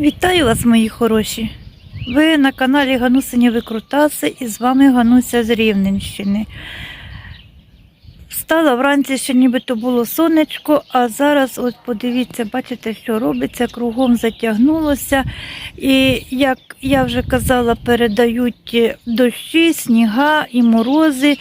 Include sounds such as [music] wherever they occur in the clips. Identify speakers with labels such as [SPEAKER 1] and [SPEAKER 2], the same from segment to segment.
[SPEAKER 1] Вітаю вас, мої хороші! Ви на каналі Ганусині Викрутаси і з вами Гануся з Рівненщини. Встала вранці, ще нібито було сонечко, а зараз, от подивіться, бачите, що робиться, кругом затягнулося. І як я вже казала, передають дощі, сніга і морози.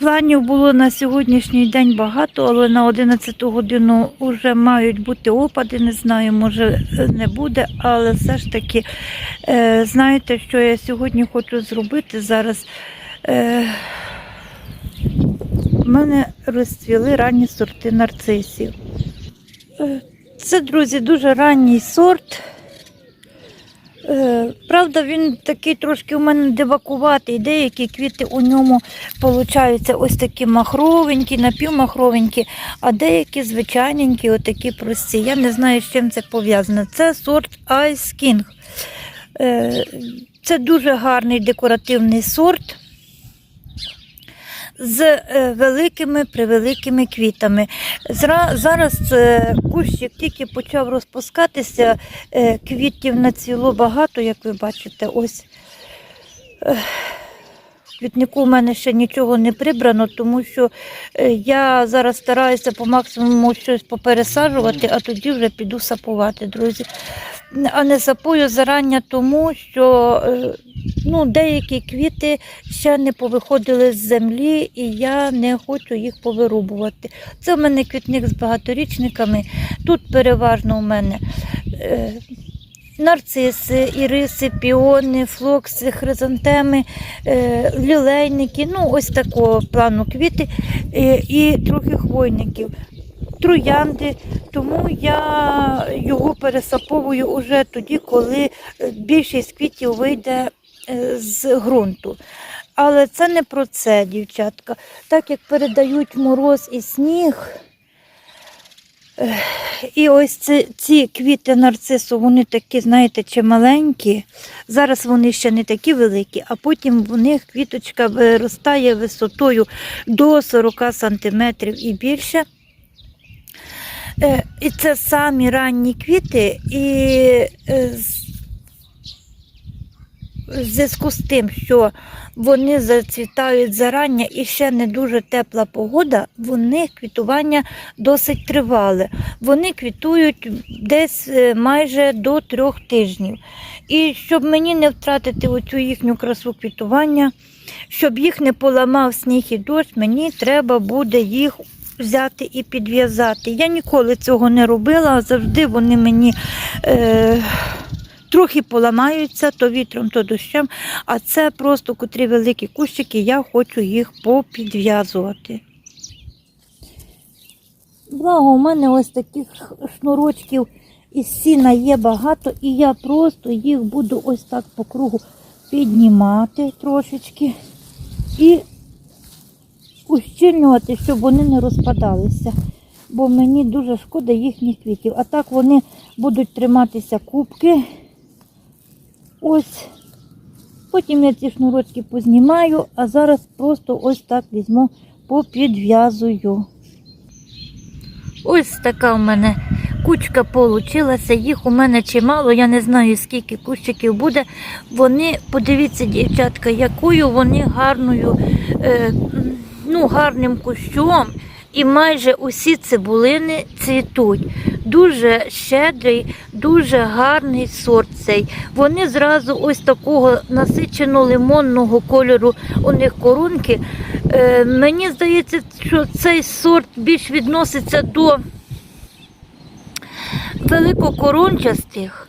[SPEAKER 1] Е, Планів було на сьогоднішній день багато, але на 11 годину вже мають бути опади. Не знаю, може е, не буде, але все ж таки, е, знаєте, що я сьогодні хочу зробити зараз. Е, в мене розцвіли ранні сорти нарцисів. Е, Це, друзі, дуже ранній сорт. Е, Правда, він такий трошки у мене дивакуватий. Деякі квіти у ньому получаються ось такі махровенькі, напівмахровенькі, а деякі звичайненькі, отакі прості. Я не знаю, з чим це пов'язано. Це сорт Ice King. Е, Це дуже гарний декоративний сорт. З е, великими превеликими квітами. Зараз е, кущик тільки почав розпускатися, е, квітів нацвіло багато, як ви бачите. Ось квітнику в мене ще нічого не прибрано, тому що я зараз стараюся по максимуму щось попересаджувати, а тоді вже піду сапувати, друзі. А не сапую зарання тому, що е, ну, деякі квіти ще не повиходили з землі, і я не хочу їх повирубувати. Це в мене квітник з багаторічниками. Тут переважно у мене е, нарциси, іриси, піони, флокси, хризантеми, е, лілейники, ну ось такого плану квіти і трохи хвойників. Троянди, тому я його пересаповую уже тоді, коли е, більшість квітів вийде е, з ґрунту. Але це не про це, дівчатка. Так як передають мороз і сніг. І ось ці, ці квіти нарцису, вони такі, знаєте, чималенькі. Зараз вони ще не такі великі, а потім в них квіточка виростає висотою до 40 см і більше. Е, І це самі ранні квіти, і е, в зв'язку з тим, що вони зацвітають зарання і ще не дуже тепла погода, вони квітування досить тривале. Вони квітують десь е, майже до трьох тижнів. І щоб мені не втратити оцю їхню красу квітування, щоб їх не поламав сніг і дощ, мені треба буде їх взяти і підв'язати. Я ніколи цього не робила, завжди вони мені е, трохи поламаються то вітром, то дощем. А це просто котрі великі кущики, я хочу їх попідв'язувати. Благо, у мене ось таких шнурочків із сіна є багато, і я просто їх буду ось так по кругу піднімати трошечки і ущільнювати, щоб вони не розпадалися. Бо мені дуже шкода їхніх квітів. А так вони будуть триматися кубки. Ось. Потім я ці шнурочки познімаю, а зараз просто ось так візьму, попідв'язую. Ось така в мене кучка получилася. Їх у мене чимало. Я не знаю, скільки кущиків буде. Вони, подивіться, дівчатка, якою вони гарною, е, ну, гарним кущом. І майже усі цибулини цвітуть. Дуже щедрий, дуже гарний сорт цей. Вони зразу ось такого насичено лимонного кольору у них корунки. Е, мені здається, що цей сорт більш відноситься до великокорончастих,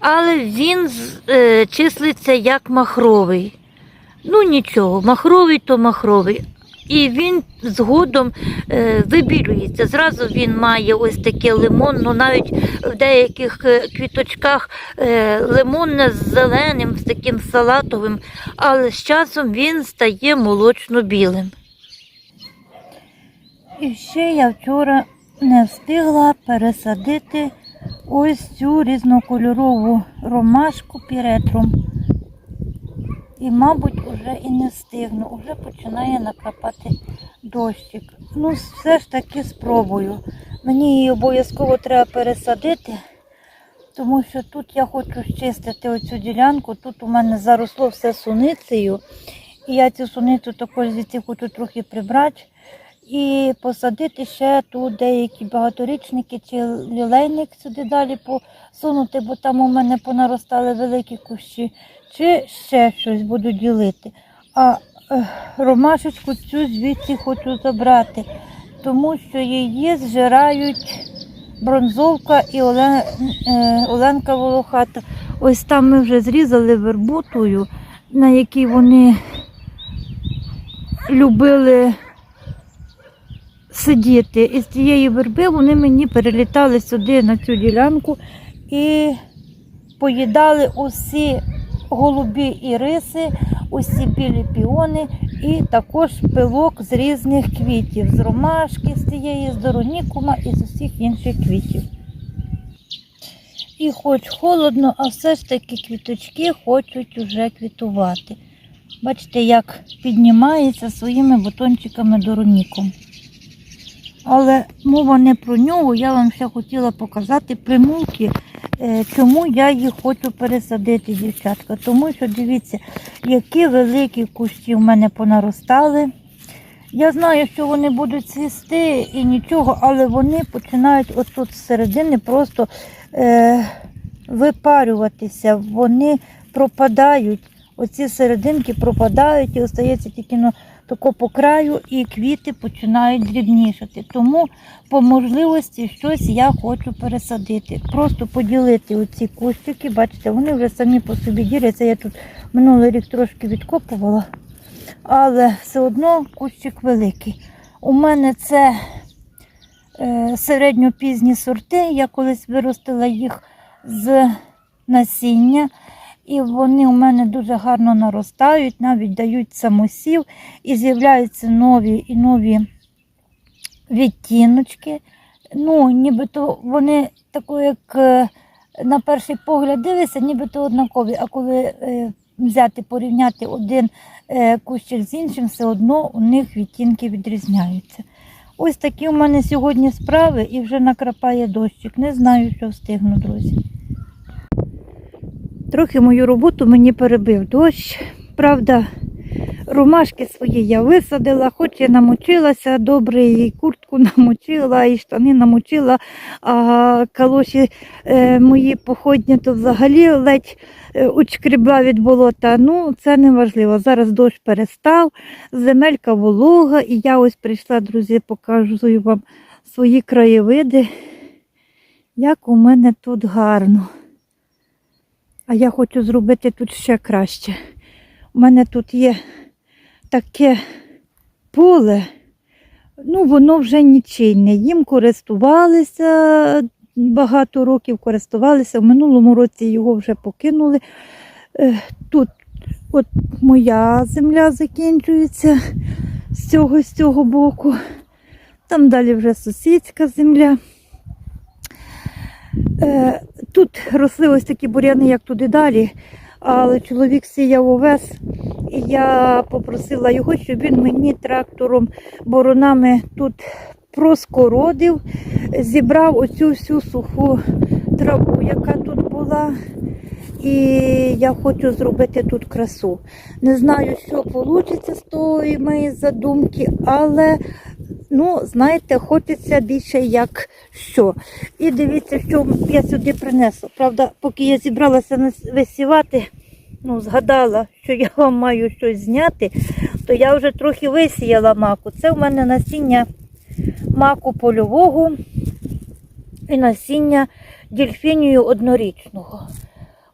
[SPEAKER 1] але він е, числиться як махровий. Ну нічого, махровий то махровий. І він згодом е, вибілюється. Зразу він має ось таке лимонно, навіть в деяких е, квіточках е, лимонне з зеленим, з таким салатовим, але з часом він стає молочно-білим. І ще я вчора не встигла пересадити ось цю різнокольорову ромашку піретрум. І, мабуть, уже і не встигну, уже починає накрапати дощик. Ну, все ж таки спробую. Мені її обов'язково треба пересадити, тому що тут я хочу чистити оцю ділянку. Тут у мене заросло все суницею. І я цю суницю також звідси хочу трохи прибрати і посадити ще тут деякі багаторічники чи лілейник сюди далі посунути, бо там у мене понаростали великі кущі, чи ще щось буду ділити. А е, ромашечку цю звідси хочу забрати, тому що її зжирають бронзовка і Оле, е, Оленка Волохата. Ось там ми вже зрізали вербутою, на якій вони любили сидіти. І з цієї верби вони мені перелітали сюди на цю ділянку і поїдали усі голубі іриси, усі білі піони і також пилок з різних квітів, з ромашки, з цієї, з доронікума і з усіх інших квітів. І хоч холодно, а все ж таки квіточки хочуть уже квітувати. Бачите, як піднімається своїми бутончиками дороніком. Але мова не про нього, я вам ще хотіла показати примулки, е, чому я їх хочу пересадити, дівчатка. Тому що дивіться, які великі кущі в мене понаростали. Я знаю, що вони будуть цвісти і нічого, але вони починають отут з середини просто е, випарюватися, вони пропадають. Оці серединки пропадають і остається тільки ну, тако по краю, і квіти починають дрібнішати. Тому по можливості щось я хочу пересадити. Просто поділити оці кущики. Бачите, вони вже самі по собі діляться. Я тут минулий рік трошки відкопувала, але все одно кущик великий. У мене це е, середньопізні сорти. Я колись виростила їх з насіння. І вони у мене дуже гарно наростають, навіть дають самосів, і з'являються нові і нові відтіночки. Ну, нібито вони тако, як е, на перший погляд дивишся, нібито однакові. А коли е, взяти, порівняти один е, кущик з іншим, все одно у них відтінки відрізняються. Ось такі у мене сьогодні справи і вже накрапає дощик. Не знаю, що встигну, друзі. Трохи мою роботу мені перебив дощ. Правда, ромашки свої я висадила, хоч я намочилася, добре і куртку [laughs] намочила, і штани намочила, а калоші е, мої походні то взагалі ледь е, учкрібла від болота. Ну, це не важливо. Зараз дощ перестав, земелька волога, і я ось прийшла, друзі, покажу вам свої краєвиди, як у мене тут гарно. А я хочу зробити тут ще краще. У мене тут є таке поле, ну воно вже нічийне. Їм користувалися багато років, користувалися. В минулому році його вже покинули. Е, Тут от моя земля закінчується з цього з цього боку. Там далі вже сусідська земля. Е, Тут росли ось такі буряни, як туди далі, але чоловік сіяв овес, і я попросила його, щоб він мені трактором боронами тут проскородив, зібрав оцю всю суху траву, яка тут була. І я хочу зробити тут красу. Не знаю, що вийде з тої моєї задумки, але ну, знаєте, хочеться більше як що. І дивіться, що я сюди принесла. Правда, поки я зібралася висівати, ну, згадала, що я вам маю щось зняти, то я вже трохи висіяла маку. Це в мене насіння маку польового і насіння дельфінію однорічного.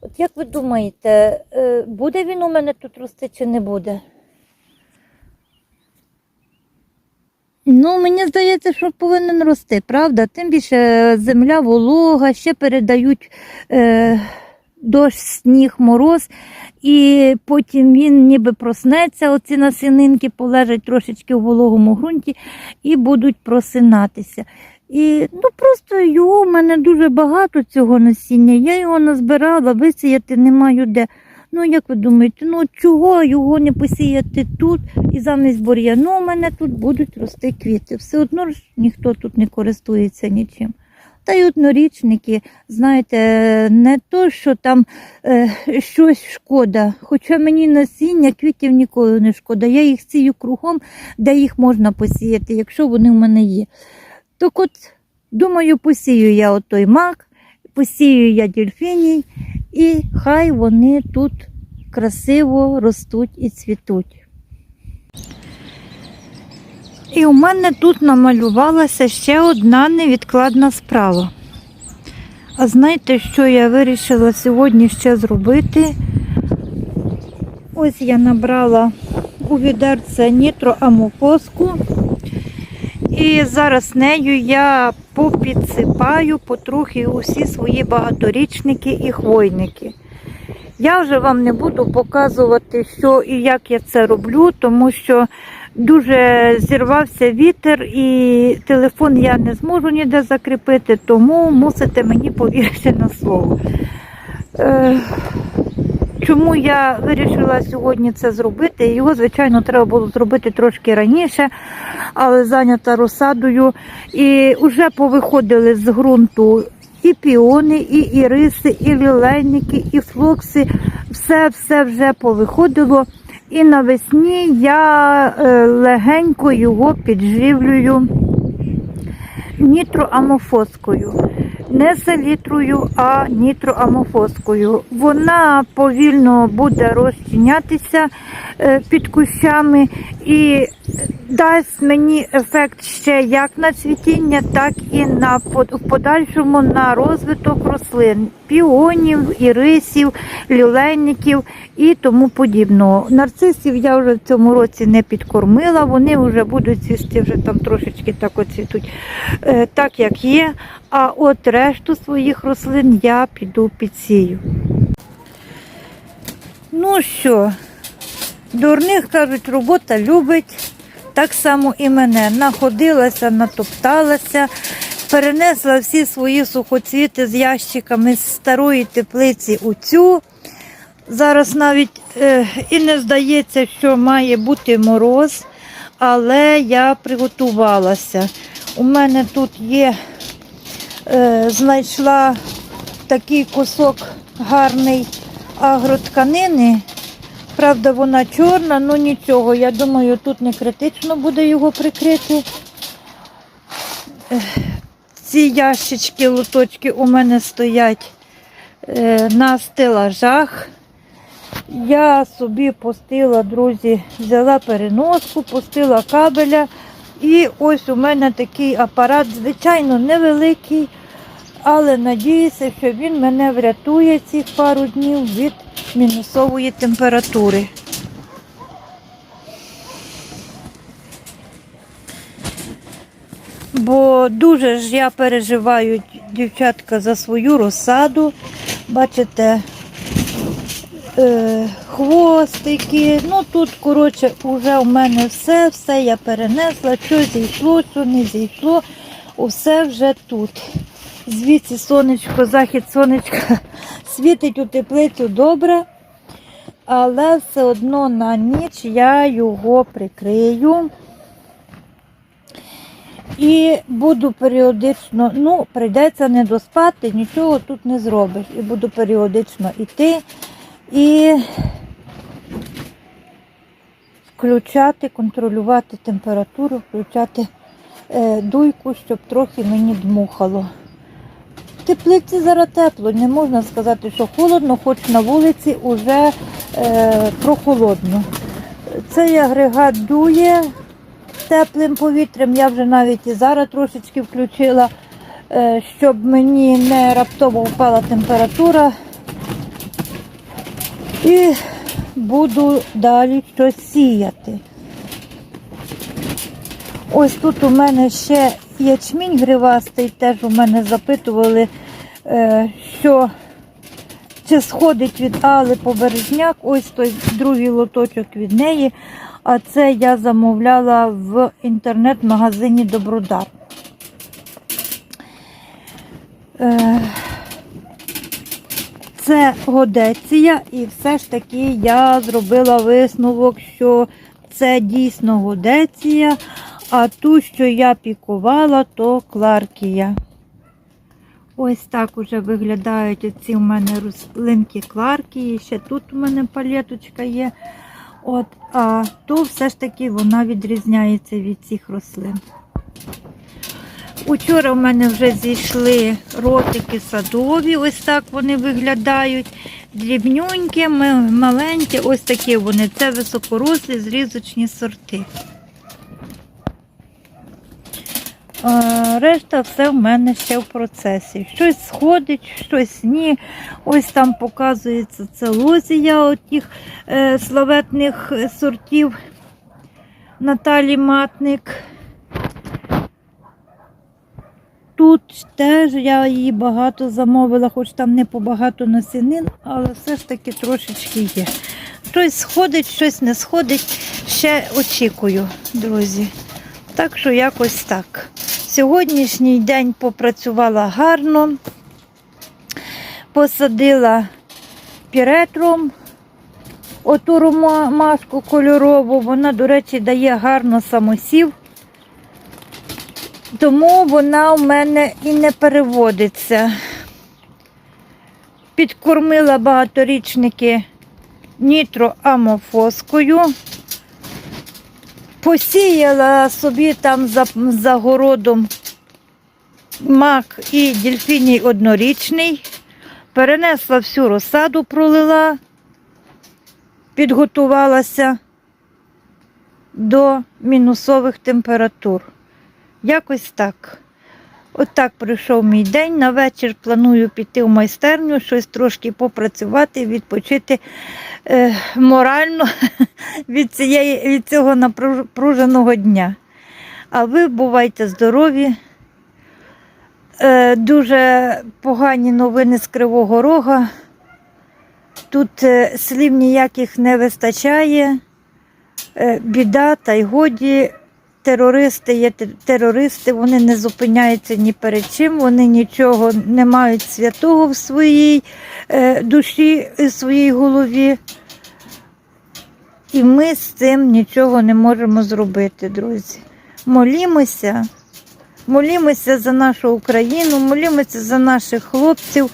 [SPEAKER 1] От як ви думаєте, е, буде він у мене тут рости чи не буде? Ну, мені здається, що повинен рости, правда? Тим більше земля волога, ще передають е, дощ, сніг, мороз, і потім він ніби проснеться, оці насінинки полежать трошечки в вологому ґрунті і будуть просинатися. І ну просто його в мене дуже багато цього насіння. Я його назбирала, висіяти не маю де. Ну, як ви думаєте, ну чого його не посіяти тут і замість бур'яну у мене тут будуть рости квіти. Все одно ж ніхто тут не користується нічим. Та й однорічники, знаєте, не то, що там е, щось шкода. Хоча мені насіння квітів ніколи не шкода. Я їх сію кругом, де їх можна посіяти, якщо вони в мене є. Так от, думаю, посію я отой мак, посію я дельфіній, і хай вони тут красиво ростуть і цвітуть. І у мене тут намалювалася ще одна невідкладна справа. А знаєте, що я вирішила сьогодні ще зробити? Ось я набрала у відерце нітроамофоску. І зараз нею я попідсипаю потрохи усі свої багаторічники і хвойники. Я вже вам не буду показувати, що і як я це роблю, тому що дуже зірвався вітер і телефон я не зможу ніде закріпити, тому мусите мені повірити на слово. Е, Чому я вирішила сьогодні це зробити? Його, звичайно, треба було зробити трошки раніше, але зайнята розсадою. І вже повиходили з ґрунту і піони, і іриси, і лілейники, і флокси. Все все вже повиходило. І навесні я е, легенько його підживлюю нітроамофоскою. Не селітрою, а нітроамофоскою. Вона повільно буде розчинятися е, під кущами і дасть мені ефект ще як на цвітіння, так і на подальшому на розвиток рослин, піонів, ірисів, лілейників і тому подібного. Нарцисів я вже в цьому році не підкормила, вони вже будуть цвісти, вже там трошечки так от цвітуть, е, так як є. А от решту своїх рослин я піду підсію. Ну що, дурних кажуть, робота любить. Так само і мене. Находилася, натопталася, перенесла всі свої сухоцвіти з ящиками з старої теплиці у цю. Зараз навіть е, і не здається, що має бути мороз, але я приготувалася. У мене тут є, знайшла такий кусок гарний агротканини. Правда, вона чорна, ну нічого. Я думаю, тут не критично буде його прикрити. Ці ящички, лоточки у мене стоять е, на стелажах. Я собі пустила, друзі, взяла переноску, пустила кабеля. І ось у мене такий апарат, звичайно, невеликий, але надіюся, що він мене врятує ці пару днів від мінусової температури. Бо дуже ж я переживаю, дівчатка, за свою розсаду. Бачите, е, хвостики. Ну тут, коротше, вже у мене все, все я перенесла, що зійшло, що не зійшло, усе вже тут. Звідси сонечко, захід сонечка [laughs] світить у теплицю добре, але все одно на ніч я його прикрию. І буду періодично, ну, прийдеться не доспати, нічого тут не зробиш. І буду періодично йти і включати, контролювати температуру, включати е, дуйку, щоб трохи мені дмухало. В теплиці зараз тепло, не можна сказати, що холодно, хоч на вулиці вже е, прохолодно. Цей агрегат дує теплим повітрям. Я вже навіть і зараз трошечки включила, е, щоб мені не раптово впала температура. І буду далі щось сіяти. Ось тут у мене ще ячмінь гривастий, теж у мене запитували, е, що чи сходить від Али по березняк, ось той другий лоточок від неї. А це я замовляла в інтернет-магазині Добродар. Це годеція, і все ж таки я зробила висновок, що це дійсно годеція, а ту, що я пікувала, то кларкія. Ось так уже виглядають оці у мене рослинки кларки. І ще тут у мене палеточка є. От, а то все ж таки вона відрізняється від цих рослин. Учора в мене вже зійшли ротики садові, ось так вони виглядають. Дрібнюнькі, маленькі, ось такі вони. Це високорослі зрізочні сорти. Решта все в мене ще в процесі. Щось сходить, щось ні. Ось там показується целозія отих е, славетних сортів Наталі Матник. Тут теж я її багато замовила, хоч там не побагато насінин, але все ж таки трошечки є. Щось сходить, щось не сходить. Ще очікую, друзі. Так що якось так. Сьогоднішній день попрацювала гарно, посадила піретром оту ромашку кольорову. Вона, до речі, дає гарно самосів. Тому вона у мене і не переводиться. Підкормила багаторічники нітроамофоскою. Посіяла собі там за, за городом мак і дельфіній однорічний. Перенесла всю розсаду, пролила, підготувалася до мінусових температур. Якось так. От так пройшов мій день. На вечір планую піти в майстерню, щось трошки попрацювати, відпочити е, морально [laughs] від, цієї, від цього напруженого дня. А ви бувайте здорові. Е, дуже погані новини з Кривого Рога. Тут е, слів ніяких не вистачає. Е, біда, та й годі. Терористи є терористи, вони не зупиняються ні перед чим, вони нічого не мають святого в своїй е, душі, в своїй голові. І ми з цим нічого не можемо зробити, друзі. Молімося, молімося за нашу Україну, молімося за наших хлопців,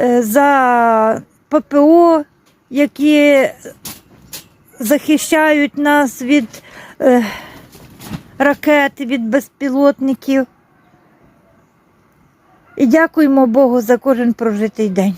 [SPEAKER 1] е, за ППО, які захищають нас від е, ракет, від безпілотників. І дякуємо Богу за кожен прожитий день.